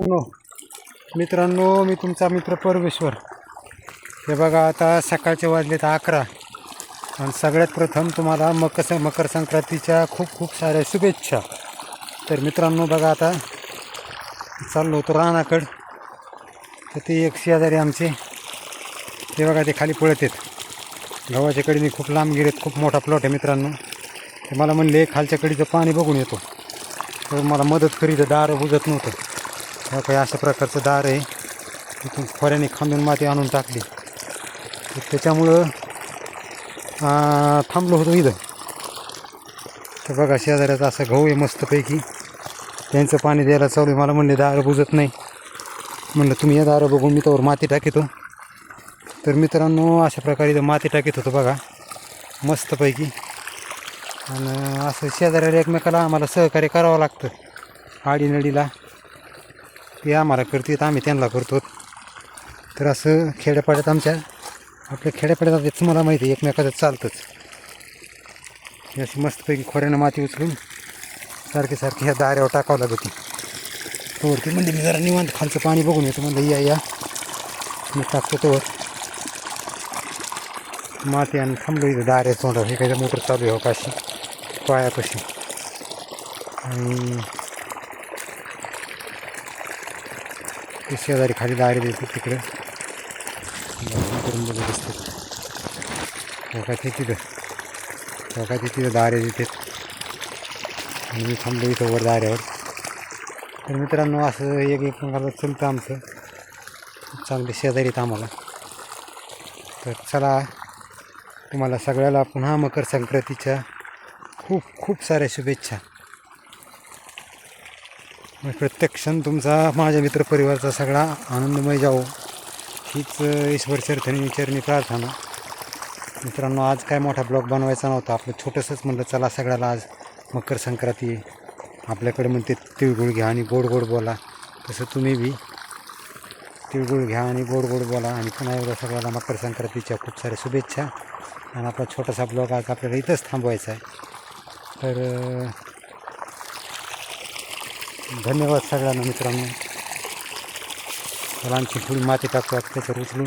मित्रांनो मित्रांनो मी तुमचा मित्र परमेश्वर. हे बघा आता सकाळचे वाजलेत अकरा. आणि सगळ्यात प्रथम तुम्हाला मकर मकर संक्रांतीच्या खूप खूप साऱ्या शुभेच्छा. तर मित्रांनो बघा आता चाललो होतो रानाकड. तर ते एक शेजारी आमचे ते बघा ते खाली पळत आहेत. गव्हाच्या कडीने खूप लांब गेलेत खूप मोठा प्लॉट आहे मित्रांनो. ते मला म्हणले खालच्या कडीचं पाणी बघून येतो. तर मला मदत करीत दारं बुजत नव्हतं. ह्या काही अशा प्रकारचं दार आहे. तिथून खोऱ्याने खांदून माती आणून टाकली. तर त्याच्यामुळं थांबलो होतो इथं. तर बघा शेजाऱ्याचा असा गहू आहे मस्तपैकी. त्यांचं पाणी द्यायला चालू आहे. मला म्हणले दारं बुजत नाही. म्हणलं तुम्ही या दारं बघून मी त्यावर माती टाकीतो. तर मित्रांनो अशा प्रकारे इथं माती टाकीत होतो बघा. मस्तपैकी. आणि असं शेजाऱ्याला एकमेकाला आम्हाला सहकार्य करावं लागतं. आडीनडीला. ते आम्हाला करतात आम्ही त्यांना करतो. तर असं खेड्यापाड्यात आमच्या आपल्या खेड्यापाड्यात आता तुम्हाला माहिती आहे एकमेकाचं चालतंच. ही अशी मस्तपैकी खोऱ्यानं माती उचलून सारखे सारखी ह्या दाऱ्यावर टाकावं लागत. तोवर म्हणजे मी जरा निवांत खालचं पाणी बघून येतो म्हणलं या या. मी टाकतो तोवर माती आणि थांबलो इथं दाऱ्या तोंडावर. हे काही मोटर चालू आहे हो काशी पायापाशी. आणि ते शेजारी खाली दारे देते तिकडे. करून बघत असते. हो तिथं? हो तिथं दारे देतात आणि मी थांबलो इथं वर दाऱ्यावर. तर मित्रांनो असं एक एकमेकाला चलतं आमचं. चांगले शेजारी येतं आम्हाला. तर चला तुम्हाला सगळ्याला पुन्हा मकर संक्रांतीच्या खूप खूप साऱ्या शुभेच्छा. प्रत्येक क्षण तुमचा माझ्या मित्रपरिवाराचा सगळा आनंदमय जावो. हीच ईश्वर चरथनी विचारणी प्रार्थना. मित्रांनो आज काय मोठा ब्लॉग बनवायचा नव्हता. आपलं छोटंसंच म्हणलं चला सगळ्याला आज मकर संक्रांती आपल्याकडे म्हणते तिळगुळ घ्या आणि गोड गोड बोला. तसं तुम्ही बी तिळगुळ घ्या आणि गोड गोड बोला. आणि पुन्हा एकदा सगळ्याला मकर संक्रांतीच्या खूप साऱ्या शुभेच्छा. आणि आपला छोटासा ब्लॉग आज आपल्याला इथंच थांबवायचा आहे. तर धन्यवाद सगळ्यांना मित्रांनो. मला आणखी थोडी माती टाकतो आता त्याच्यावर उचलून.